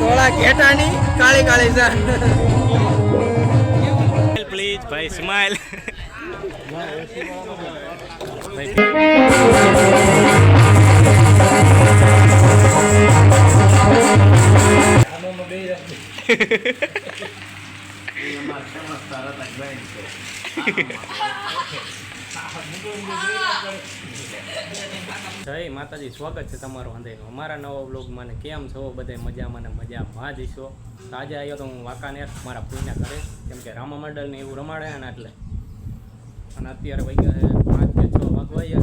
ધોળા ઘેટાની કાળી કાળી છે પ્લીઝ ભાઈ સ્માઈલ જય માતાજી, સ્વાગત છે તમારું અંધેનું અમારા નવા બ્લોગમાં ને કેમ છો? બધે મજામાં ને મજામાં જ છો? આજે આવ્યો તો હું વાંકાનેર, મારા ફૂઈના ઘરે. કેમ કે રામા મંડળને એવું રમાડે ને એટલે. અને અત્યારે વાગ્યા છે પાંચ કે છ વાગવાયા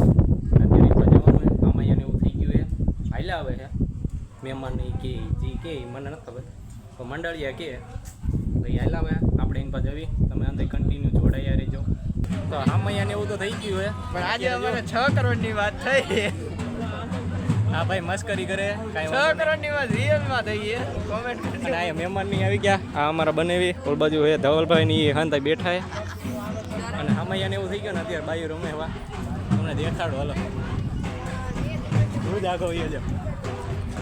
અત્યારે એકવાર જવાનું એવું થઈ ગયું છે. હાલ્યા આવે છે. મહેમાનને કે, જી કે મને નથી ખબર. તો મંડળિયા કે ભાઈ હાલ્યા આવે આપણે એની પાસે જવી તમે અંદર કન્ટિન્યુ જોડાયા રહેજો. તો રામૈયાને એવું તો થઈ ગયું છે પણ આજે અમારે છ કરોડની વાત થઈ. હા ભાઈ મસ્કરી કરે. કાંઈ છ નહીં. કરોડની વાત રિયલમાં થઈ છે કોમેન્ટ અને આ મહેમાનની આવી ગયા. આ અમારા બનેવી. ઓલ બાજુ હે ધવલભાઈ ની હાંતા બેઠા હે. અને હમૈયાને એવું થઈ ગયું ને અત્યારે બાયું રમે એવા. તમને દેખાડો હલો. તું જ આગો વયો જો.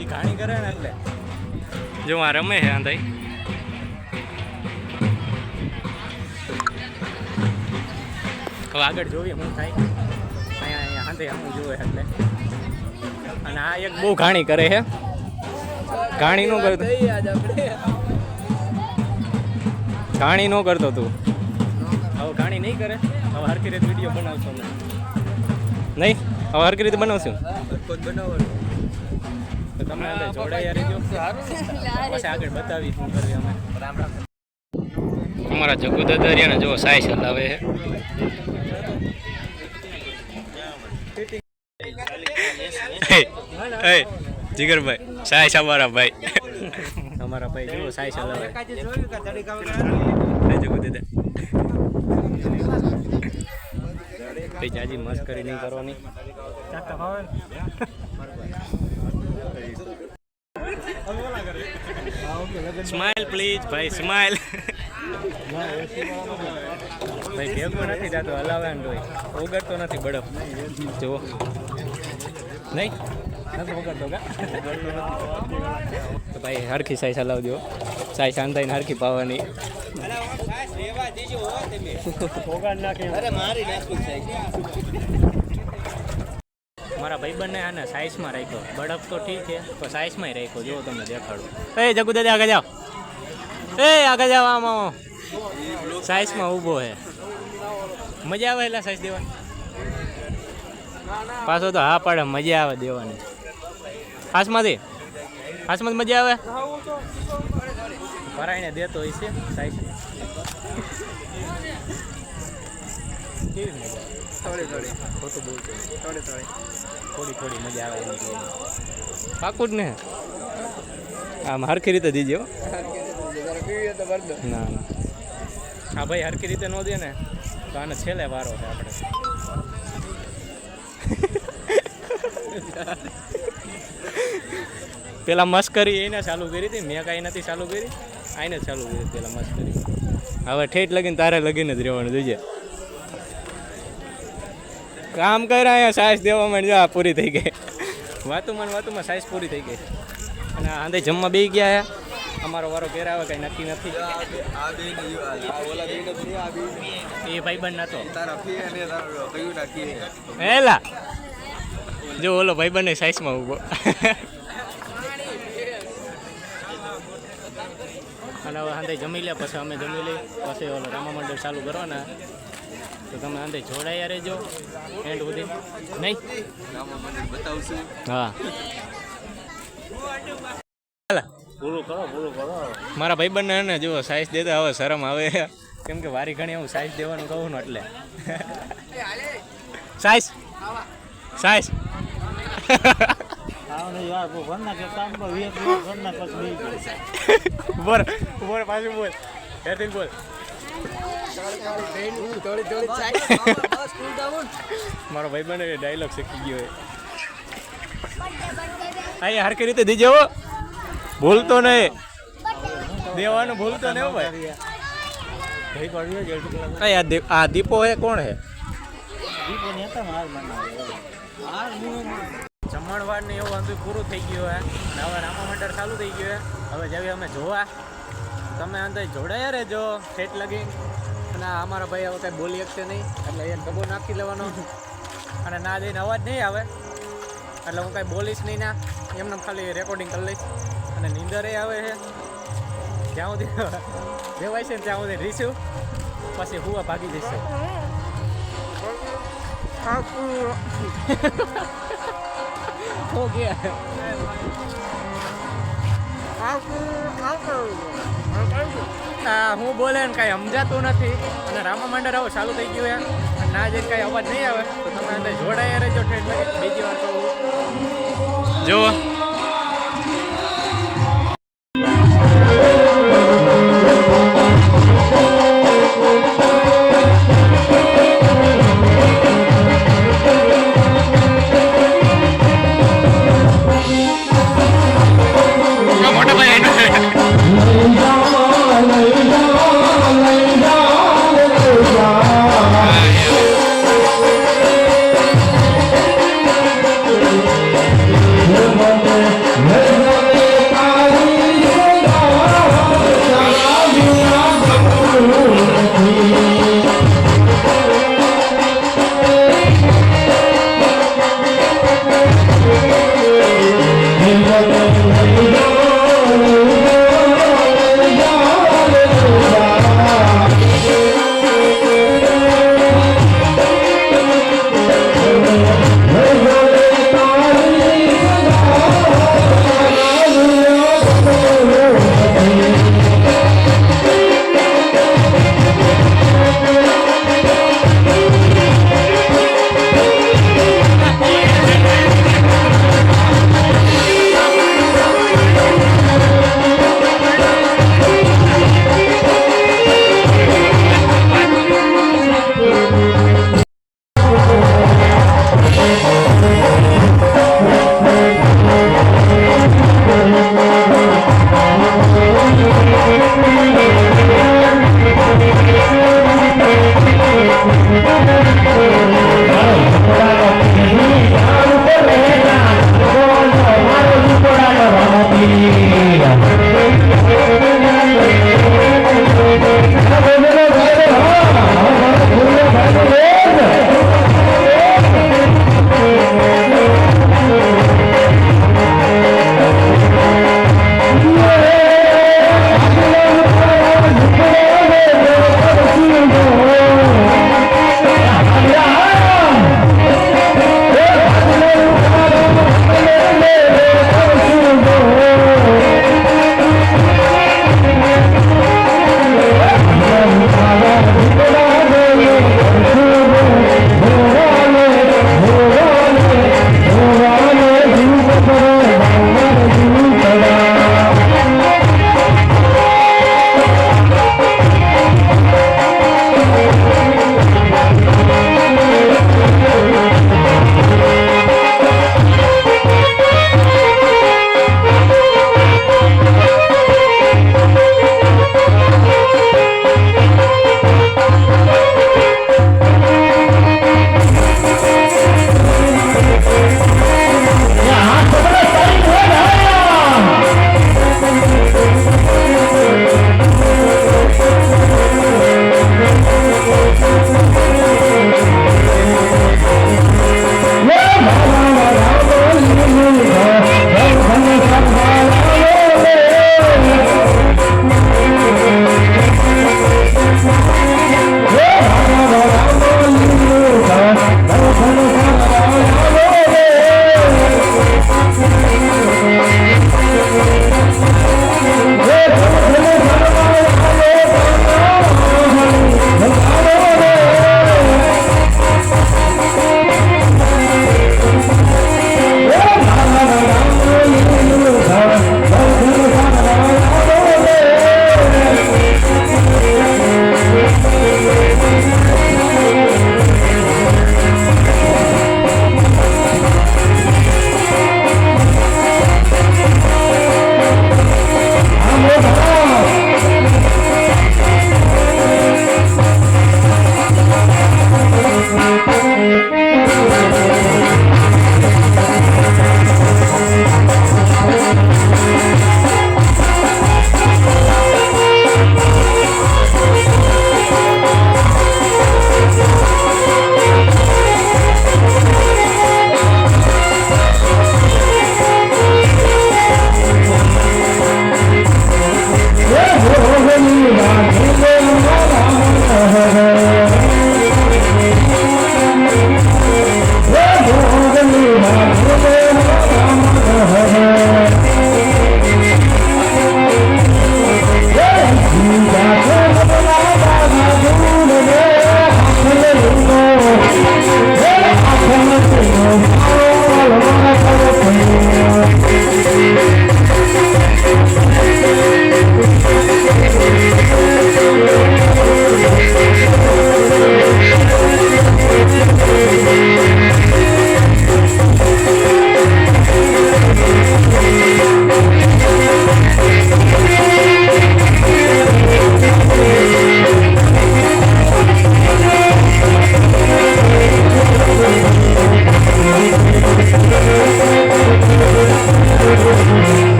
એ ઘાણી કરે ને એટલે. જો આ રમે છે આંધાઈ હવે આગળ જોઈએ હું થાય. અહીંયા અહીંયા હાથે હું જોવે એટલે. અને આ એક બહુ ઘાણી કરે છે. ઘાણી નું કરતો. ઘાણી નો કરતો તું. હવે ઘાણી નહીં કરે. હવે હરકી રીતે વીડિયો બનાવશો નહીં? હવે હરકી રીતે બનાવશું. તમે જોડાયા રહેજો. પછી આગળ બતાવી શું કરવી અમે અમારા જગુ દરિયાને જો સાય ચલાવે છે. જીગરભાઈ સાય અમારા ભાઈ. અમારા ભાઈ જો સાય ચલાવે જય જગુ દાદા ભાઈ જાજી મસ્કરી નહીં કરવાની. સ્માઈલ પ્લીઝ ભાઈ સ્માઈલ ભાઈ ભેગો નથી થતો હલાવે ઓગળતો નથી બરફ. જુઓ. નહીં? નથી ઓગળતો કા? તો ભાઈ હરખી સાઈઝ હલાવજો સાઈઝ શાંતાઈને હરખી પાવાની. મારા ભાઈબંધને આને સાઈઝમાં રાખ્યો. બળફ તો ઠીક છે તો સાઈઝમાં રાખ્યો. જો તમને દેખાડું. એ જગુ દાદા આગળ જાઓ. એ આગળ જાઓ આમાં સાઈઝમાં ઊભો છે મજા આવે એટલે સાઈઝ દેવાની પાછો તો હા પાડે મજા આવે દેવાની. હાથમાંથી? હાથમાંથી મજા આવે? પરાઈને દેતો હોય છે કેવી મજા આવે? થોડી થોડી. ખોટું બોલતો થોડી થોડી. થોડી થોડી મજા આવે પાકું જ ને? આમ હરખી રીતે દીજો ના ના. હા ભાઈ હરખી રીતે ન દે ને તો આને છેલ્લે વારો છે આપણે. પેલા મસ્કરી એને ચાલુ કરી હતી મેં કાંઈ નથી ચાલુ કરી આઈને જ ચાલુ કરી પેલા મસ્કરી હવે ઠેઠ લગીને તારે લગીને જ રહેવાનું જોઈએ કામ કર્યા અહીંયા સાઈઝ દેવા માંડ જા પૂરી થઈ ગઈ વાતુમાં વાતુમાં સાઈઝ પૂરી થઈ ગઈ અને આંધે જમવા બે ગયા અમારો વારો ઘેર કઈ નક્કી નથી એ ભાઈ ને આ ઓલા બે નથી એ ભાઈબંધ નતો તારા ફી અને તારા કયું નાખીએ એલા જો ઓલો ભાઈબંધ સાઈઝમાં ઊભો. અને હવે આંધે જમી લે, પછી અમે જમી લઈ પછી ઓલો રામા મંડળ ચાલુ કરવાના. તો તમે આંધે જોડાયા રહેજો. એન્ડ સુધી. નહીં? બતાવશું હા. પૂરું કરો કરો. મારા ભાઈબંધને ને જુઓ સાઈઝ દેતા હવે શરમ આવે. કેમ કે વારી ઘણી હું સાઈઝ દેવાનું કહું ને એટલે. સાઈઝ સાઈઝ બોલ બોલ પાછું બોલ હેરથી બોલ મારો ભાઈ મારો ડાયલોગ શીખી ગયો છે અહીંયા હરકી રીતે દીજે હો. ભૂલતો નહીં દેવાનું ભૂલતો નહીં હો ભાઈ આ આ દીપો હે કોણ હે જમણવાર ને એવું અંધું પૂરું થઈ ગયું હે અને હવે રામા મંડળ ચાલુ થઈ ગયું હે હવે જેવી અમે જોવા. તમે અંદર જોડાયા રહેજો સેટ લગી. અને અમારા ભાઈ હવે કંઈ બોલી શકશે નહીં. એટલે એ ડબ્બો નાખી લેવાનો. અને ના જઈને અવાજ નહીં આવે. એટલે હું કાંઈ બોલીશ નહીં ના. એમને ખાલી રેકોર્ડિંગ કરી લઈશ. અને નીંદરે આવે છે. જ્યાં સુધી જેવાય છે ને ત્યાં સુધી રીશું. પછી હુવા ભાગી જશે હો गया है। હું બોલે ને કાંઈ સમજાતું નથી. અને રામા મંડળ આવો ચાલુ થઈ ગયું એમ. અને ના જઈને કાંઈ અવાજ નહીં આવે. તો તમે અંદર જોડાયા રહેજો ઠેઠ લગી. બીજી વાર તો જુઓ.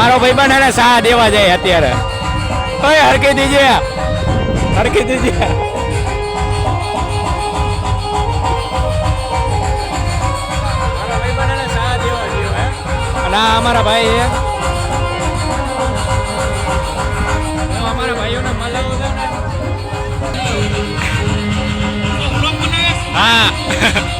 મારો ભાઈબંધ એને સા દેવા જાય અત્યારે. ઓય હરકી દીજે. હરકી દીજે. આ અમારા ભાઈ છે. અમારા ભાઈઓને મળાવું છું ને. હા.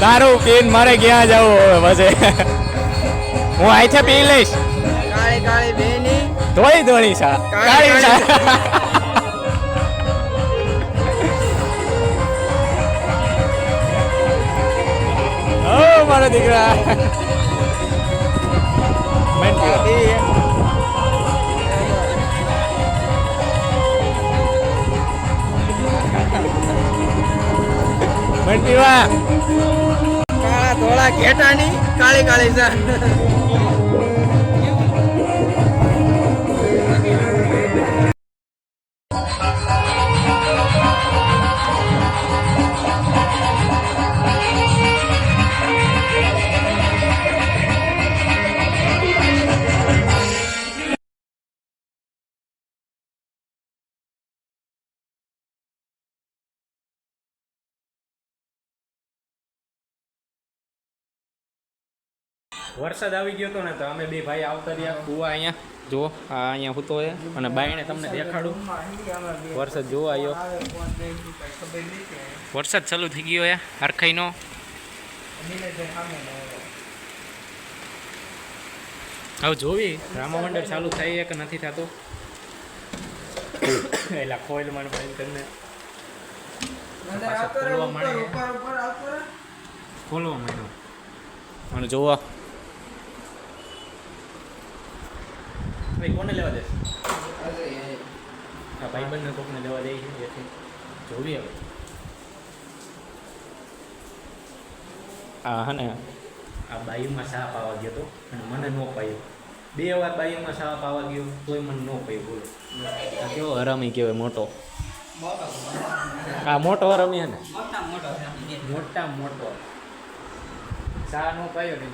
તારું પીન મારે ક્યાં જવું હવે પછી? હું અહીંથી પી લઈશ. કાળી કાળી બેની. ધોળી ધોળી સા કાળી સા ઓ મારો દીકરા. મેન મેન પીવા કાળા ધોળા ઘેટાની કાળી કાળી વરસાદ આવી ગયો હતો ને તો અમે બે ભાઈ આવતા રહ્યા. કુવા અહીંયા. જો આ અહીંયા હૂતો છે અને બાઈને તમને દેખાડું. વરસાદ જોવો આવ્યો વરસાદ ચાલુ થઈ ગયો યા હરખાઈનો. હવે જોવી રામા મંડળ ચાલુ થાય કે નથી થતું? એટલે ખોઈલ મને ભાઈ કરીને ખોલવા માંડ્યો ખોલવા માંડ્યો. અને જોવા ભાઈ કોને લેવા દે આ ભાઈબંધને કોકને લેવા દે છે જેથી જોવી હવે. આ હા ને? આ બાયુમાં સાપ પાવા ગયો હતો અને મને ન પાયો. બે વાર બાયુમાં સાપ પાવા ગયો તોય મને ન પાયો બોલો. આ કેવો હરામી કહેવાય મોટો. આ મોટો હરામી હે ને? મોટા મોટો સા નો પાયો ને.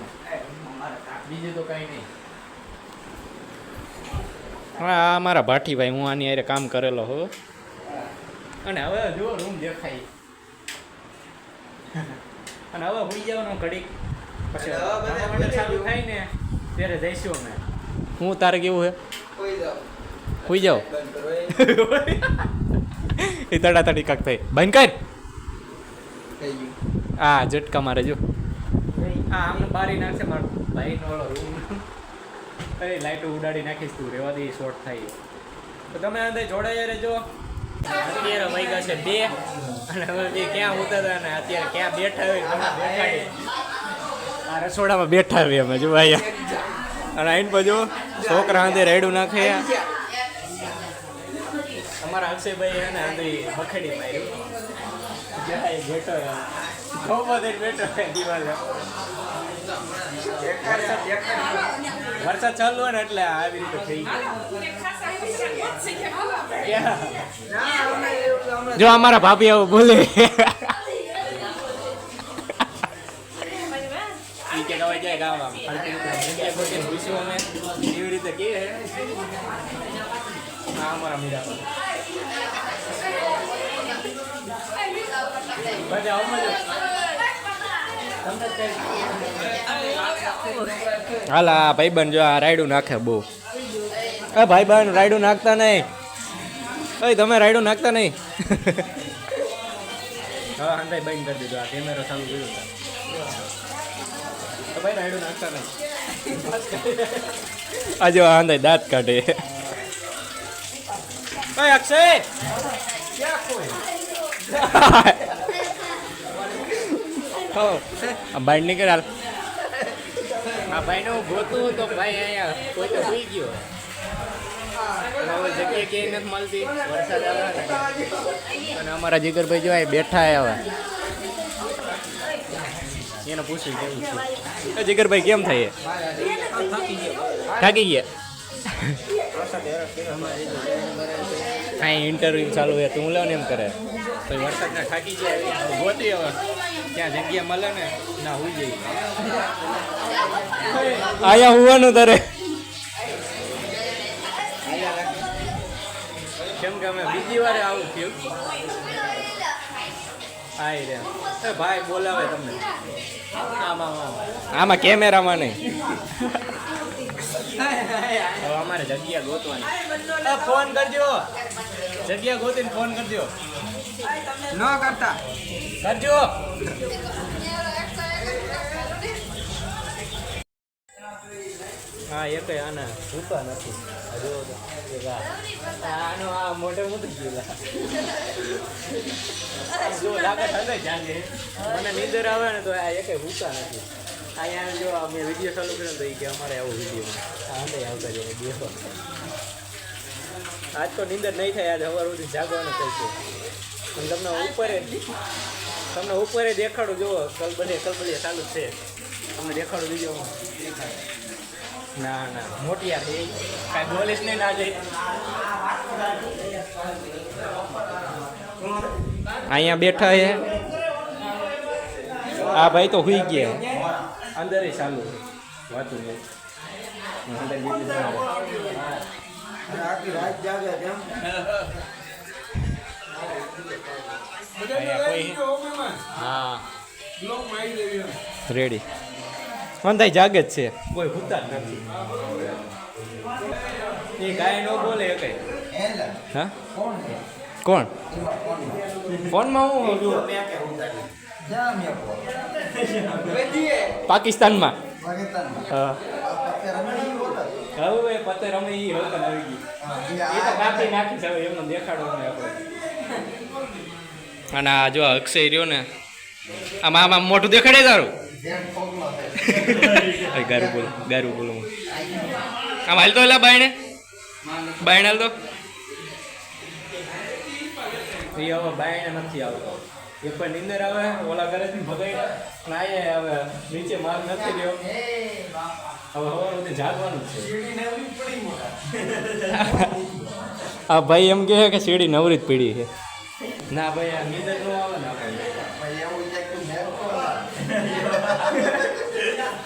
બીજું તો કાંઈ નહીં. હા આ મારા ભાઠીભાઈ હું આની હારે કામ કરેલો હો. અને હવે જો રૂમ દેખાય. અને હવે હોઈ જવાનો ઘડીક. પછી ચાલુ થાય ને ત્યારે જઈશું અમે. હું તારે કેવું હે? જાઓ. હોઈ જાઓ? એ. તડા તડી કાક થઈ. બંધ કર. હા આ ઝટકા મારે જો. આ આમને બારી નાખશે મારો ભાઈ નો રૂમ. એ લાઈટો ઉડાડી નાખીશ તું? રેવા દે શોર્ટ થાય. તો તમે અંદર જોડાયા રહેજો. અત્યારે વાગ્યા છે બે, અને હવે બે ક્યાં ઉતરતા અને અત્યારે ક્યાં બેઠા હોય આ રસોડામાં બેઠા હોય અમે જો અહીંયા. અને આઈન બાજુ છોકરા અંદર રેડું નાખે. અમારા અક્ષયભાઈ એને ને અંદર બખેડી માર્યું જાય બેઠો. ખોબો બધે બેઠો દિવાલે. વરસાદ ચાલુ હોય ને એટલે આવી રીતે થઈ ગયું. જો અમારા ભાભી આવું બોલે. એવી રીતે કે અમારા મીરા બધા હાલ આ બન જો આ રાયડું નાખે બહુ. એ ભાઈબંધ રાયડું નાખતા નહીં. ભાઈ તમે રાયડું નાખતા નહીં. હા અંદાજ બંધ કરી દીધો. આ કેમેરો ચાલુ કર્યો તો ભાઈ રાયડું નાખતા નહીં. આજે આ દાંત કાઢે. ભાઈ અક્ષય! ક્યાં કોઈ? આ બાઈક નીકળ હાલ. આ ભાઈનું હું ગોતું તો ભાઈ અહીંયા કોઈ તો સુઈ ગયો. હવે જગ્યા ક્યાંય નથી મળતી. વરસાદ આવે અને અમારા જીગરભાઈ જો બેઠા હવે. એને પૂછ્યું કેવું છે. જીગરભાઈ કેમ થાય? થાકી ગયા? કાંઈ ઇન્ટરવ્યુ ચાલુ હોય તું લો ને એમ કરે. તો વરસાદના થાકી ગયા ગોતી હવે. ત્યાં જગ્યા મળે ને ના હોઈ જઈ આયા હોવાનું તારે. કેમ કે અમે બીજી વારે આવું થયું. આઈ રે. એ ભાઈ બોલાવે તમને. આમાં આમાં કેમેરામાં નહીં. અમારે જગ્યા ગોતવાની. ફોન કરજો. જગ્યા ગોતીને ફોન કરજો. ન કરતા. કરજો. હા એક આના ભૂકા નથી. તો. આનો આ મોઢે મોઢું ગયું જો લાગે ઠંડે જાગે. મને નીંદર આવે ને તો આ એકે ભૂકા નથી. અહીંયા જો અમે વીડિયો ચાલુ કર્યો તો એ કે અમારે આવો વીડિયો આ આવતા જાય દેખો આજ તો નીંદર નહીં થાય, આજ સવાર સુધી જાગવાનું થશે અને તમને ઉપર તમને ઉપર દેખાડું, જુઓ કલબલે કલબલે ચાલુ છે. તમને દેખાડું બીજો ના ના મોટી યાર કાંઈ બોલીશ નહીં ના જઈ અહીંયા બેઠા છે. આ ભાઈ તો હુઈ ગયા. અંદર ચાલુ વાતું અંદર બીજું. આખી રાત જાગે કેમ હા રેડી મંદાઈ જાગે જ છે. કોઈ ભૂતા નથી. એ ગાય નો બોલે કઈ. હા? કોણ ફોનમાં હું જો ક્યાં મેં પાકિસ્તાનમાં. પાકિસ્તાનમાં હા અત્યારે રમણી હોતા હવે પતે રમે ઈ હોકન આવી ગઈ એ તો કાપી નાખી છે હવે એમનો દેખાડો ને આપણે. અને આ જો અક્ષય રહ્યો ને આમ આમ મોટું દેખાડે તારું? ગારું બોલ ગારું બોલું આમ હાલ તો એલા બાયણે? બાયણ હાલ તો? એ હવે બાયણે નથી આવતો. એક પણ નીંદર આવે ઓલા ઘરેથી ભગાઈ નાય હવે નીચે માર નથી રહ્યો. આ ભાઈ એમ કહે કે સીડી નવરી જ પીડી છે. ના ભાઈ આ નીંદર નો આવે ના ભાઈ એવું કે મેં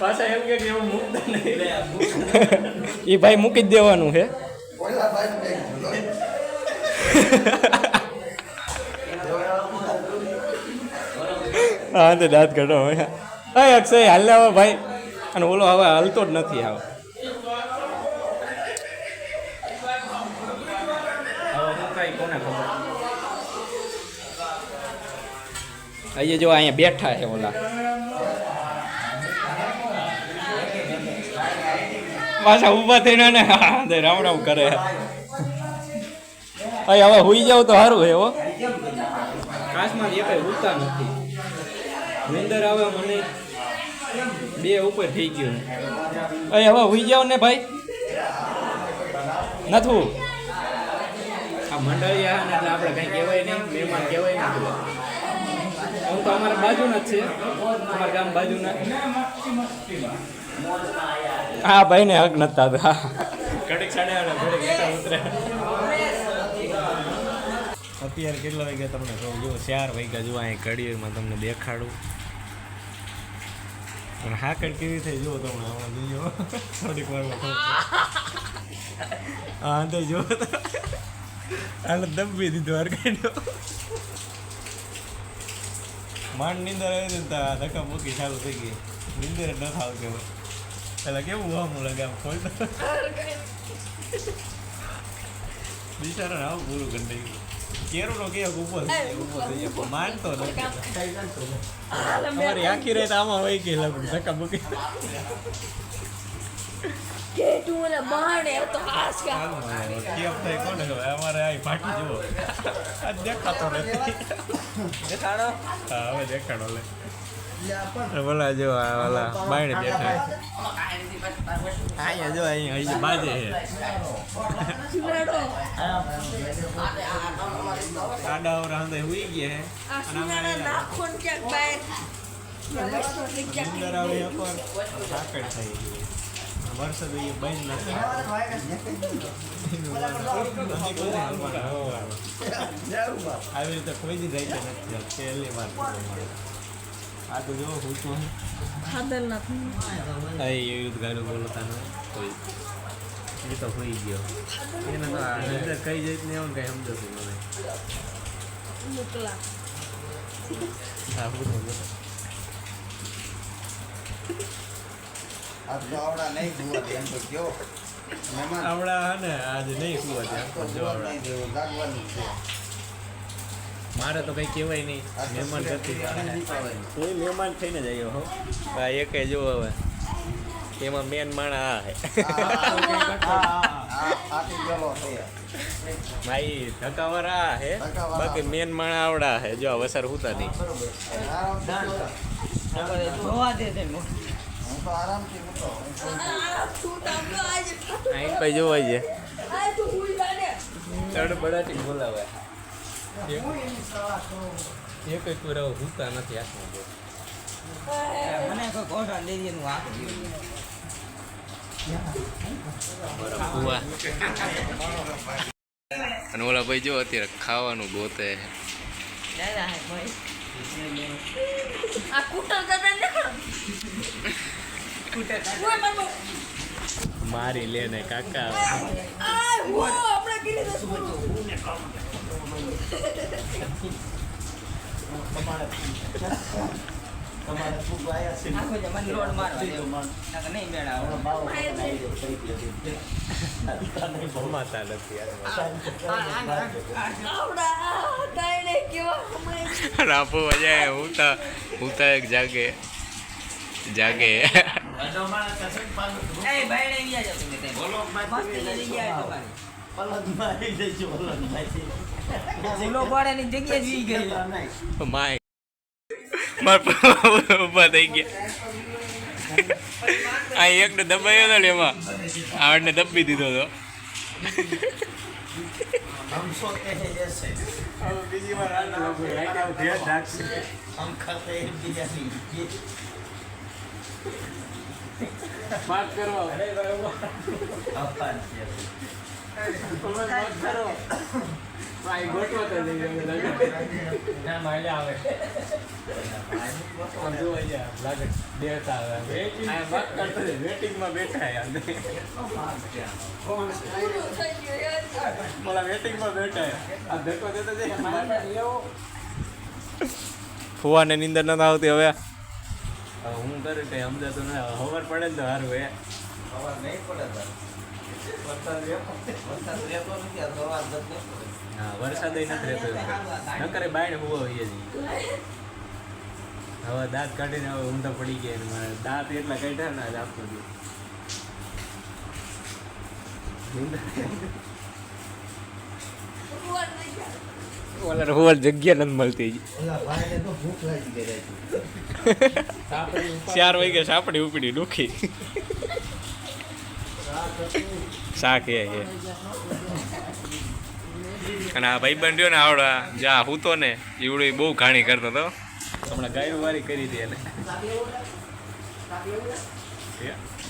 પાછા એમ કે એવું મૂકતા નહીં. એ ભાઈ મૂકી જ દેવાનું છે. ઓલા ભાઈ બેગ હા તો દાંત કાઢો હવે. અક્ષય હાલ ભાઈ. અને ઓલો હવે હાલતો જ નથી આવ. અહીંયા જો અહીંયા બેઠા છે ઓલા. પાછા ઊભા થઈને ને રામ રામ કરે. અહીં હવે હુઈ જાવ તો સારું હો. કાશમાં એ કઈ ઉતા નથી. નિંદર આવે મને. બે ઉપર થઈ ગયું. અહીં હવે હુઈ જાવ ને ભાઈ. નથું. આ મંડળી આવે ને આપણે કઈ કહેવાય નહીં મહેમાન કહેવાય નહીં હું તો અમારા બાજુના જ છે. અમારા ગામ બાજુના. હા ભાઈ ને હક નતા હતા કડક સાડે ઘડીક ઉતરે. અત્યારે કેટલા વાગ્યા તમને કહું જો ચાર વાગ્યા જો અહીં ઘડીમાં તમને દેખાડું. અને હાકડ કેવી થઈ જુઓ તમને હમણાં જોયો થોડીક વારમાં હા તો જો આને દબી દીધો હરકાડ્યો માંડ નીંદર આવી દીધા ધક્કા મૂકી ચાલુ થઈ ગઈ. નીંદર ન એટલે કેવું વામું લાગે આમ ખોલ બિચારા આવું પૂરું કરી નાખ્યું. કેરું નો કે ઉપર ઉપર માનતો નથી અમારી આખી રાત આમાં હોય ગઈ લગભગ ધક્કા મૂકી કે તું મને બાણે તો હાસ કા કેમ થાય કોને ખબર અમારે આ ફાટી જુઓ દેખાતો નથી દેખાડો હા હવે દેખાડો લે બોલા જો આ ઓલા બાયણે બેઠા અહીંયા જો અહીંયા અહીં બાજે છે. આડા ઓર અંદર હુઈ ગયા હે અને નાખો ને ક્યાંક બાય. અંદર આવે સાકડ થઈ ગઈ વરસાદ એ બંધ નથી આવી રીતે કોઈ જ જાય નથી પહેલી વાર. આ તો જો હું તો ખાદર નથી આ એવી ગાડું બોલતા ન કોઈ એ તો હોઈ ગયો એને તો અંદર કઈ જાય ને એવું કઈ સમજતું મને મોકલા તો. આ તો આવડા નહીં જોવા દે એમ તો કયો આવડા હે ને આજે નહીં જોવા આવડા નહીં છે. મારે તો કઈ કહેવાય નહીં. મહેમાન નથી. કોઈ મહેમાન થઈને જ આવ્યો હો આ એકે જો હવે. એમાં મેન માણા આ હે. ભાઈ ધકાવરા આ હે. બાકી મેન માણા આવડા હે. જો આ વસર હુતા નહીં. આરામથી મૂકો. હું તો આરામથી મૂકો. હું તો- આ છૂટા તો આજે આઈન પછી જોવા છે તડબડાટી બોલાવે. એક એક પુરાવો હુતા નથી હાથમાં મને કોઈ કોઠા દઈ દે હું આપી અને ઓલા ભાઈ જો અત્યારે ખાવાનું ગોતે. દાદા હે ભાઈ. આ કુટર દાદા ને ઓય મનો મારી લે ને કાકા. આ વો હું તો હું રાપો વજાય હુતા એક જાગે જાગે. તે ગયા તમારી. ઊભા થઈ ગયા. આ એકને દબાયો હતો ને એમાં. આવડને દબી દીધો હતો. વાત કરવા તો ના નીંદર નથી આવતી હવે. હું કરે કઈ સમજાતો ના ખબર પડે ને તો સારું એ ખબર નહીં પડે. વરસાદ નથી રહેતો ન કરે બાયણે હુવા હોઈએ હવે દાંત કાઢીને હવે ઊંધા પડી ગયા મારે. દાંત એટલા કાઢ્યા ને આજ આપતો ગયા ઓલા જગ્યા નથી મળતી ઓલા ભાઈને તો ભૂખ લાગી ગઈ હતી. ચાર વાગે સાપડી ઉપડી દુખી શાક એ હે. અને આ ભાઈ બંધ ને આવડા, જા, હું તો ને એવડો બહુ ઘાણી કરતો હતો. હમણાં ગાયું વારી કરી દે એને.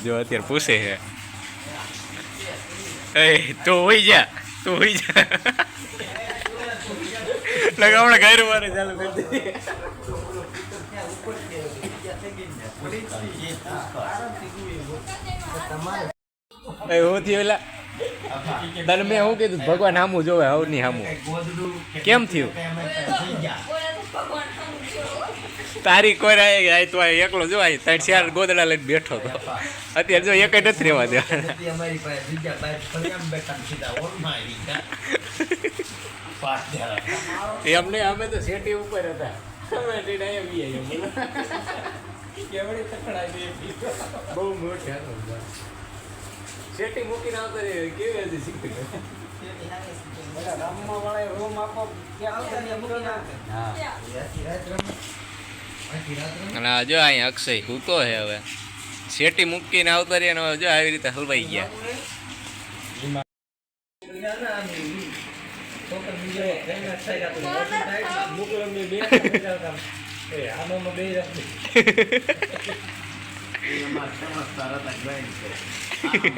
જો અત્યારે પૂછે છે એ, તો હોઈ જા, તો હોઈ જા. હમણાં ગાયું ચાલુ દે એ હું થયું એલા તને મેં શું કીધું? ભગવાન સામું જોવે નહીં સામું કેમ થયું? તો જો તારી કોઈ આય તો એકલો જો આય ત્રણ ચાર ગોદડા લઈને બેઠો હતો અત્યારે જો એક નથી રહેવા દે નથી અમારી પાસે બીજા બાઈક ફળિયામાં બેઠા સીધા ઓળમાં આવી ગયા પાસ દેવા એમને અમે તો સેટી ઉપર હતા બહુ મોટી સેટી મૂકીને આવતો રે કેવી હતી શીખી બધા વાળા રૂમ આપો હા. અને જો અહીંયા અક્ષય સૂતો છે હવે. શેટી મૂકીને આવતો રહે ને જો આવી રીતે હલવાઈ ગયા. એમાં સમજદાર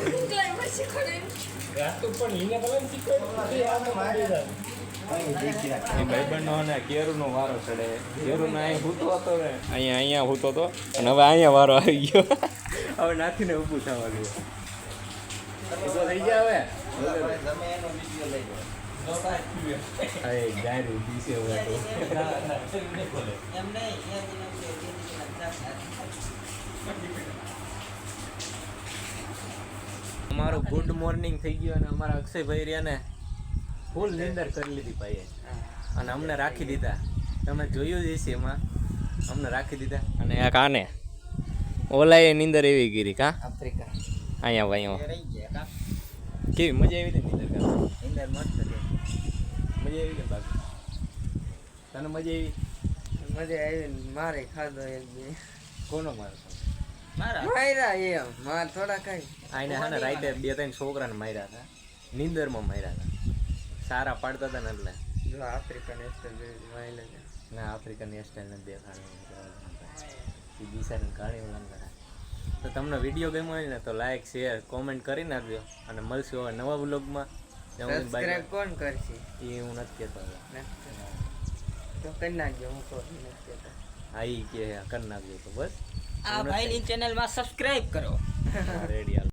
પણ કઈ પછી ખડે કેરુનો વારો ચડે. કેરુનો અહીંયા હૂતો હતો ને? અહીંયા અહીંયા હૂતો હતો અને હવે અહીંયા વારો આવી ગયો. હવે ઊભું થવા ઊભો થઈ ગયા અમારું ગુડ મોર્નિંગ થઈ ગયું અને અમારા અક્ષયભાઈ રહ્યા ને ફૂલ નિંદર કરી લીધી ભાઈએ. અને અમને રાખી દીધા. તમે જોયું જ હશે એમાં. અમને રાખી દીધા. અને આ કાને? એ નિંદર એવી ગીરી કા? આફ્રિકા. અહીંયા કા? કેવી? મજા આવી હતી નિંદર કરવા નિંદર મસ્ત હતી. મજા આવી ગઈ બાકી? તને મજા આવી? મજા આવી મારે ખાધો એક બે. કોનો મારો મારા? માર્યા એમ. માર થોડા કઈ. આને હા રાઈતે બે ત્રણ છોકરાને માર્યા હતા. નિંદરમાં માર્યા હતા. સારા પાડતા હતા ને એટલે. જો આફ્રિકન હેરસ્ટાઈલ ના આફ્રિકન હેરસ્ટાઈલ નથી દેખાડવાની એ ઘણી ઉલંઘન તો તમને વીડિયો ગમ્યો હોય ને તો લાઈક શેર કોમેન્ટ કરી નાખજો અને મળશું હવે નવા વ્લોગમાં સબસ્ક્રાઇબ કોણ કરશે? એ હું નથી કહેતો તો કરી નાખજો હું તો નથી કહેતો. હા એ કે કરી નાખજો તો બસ. આ ભાઈની ચેનલમાં સબસ્ક્રાઇબ કરો. રેડી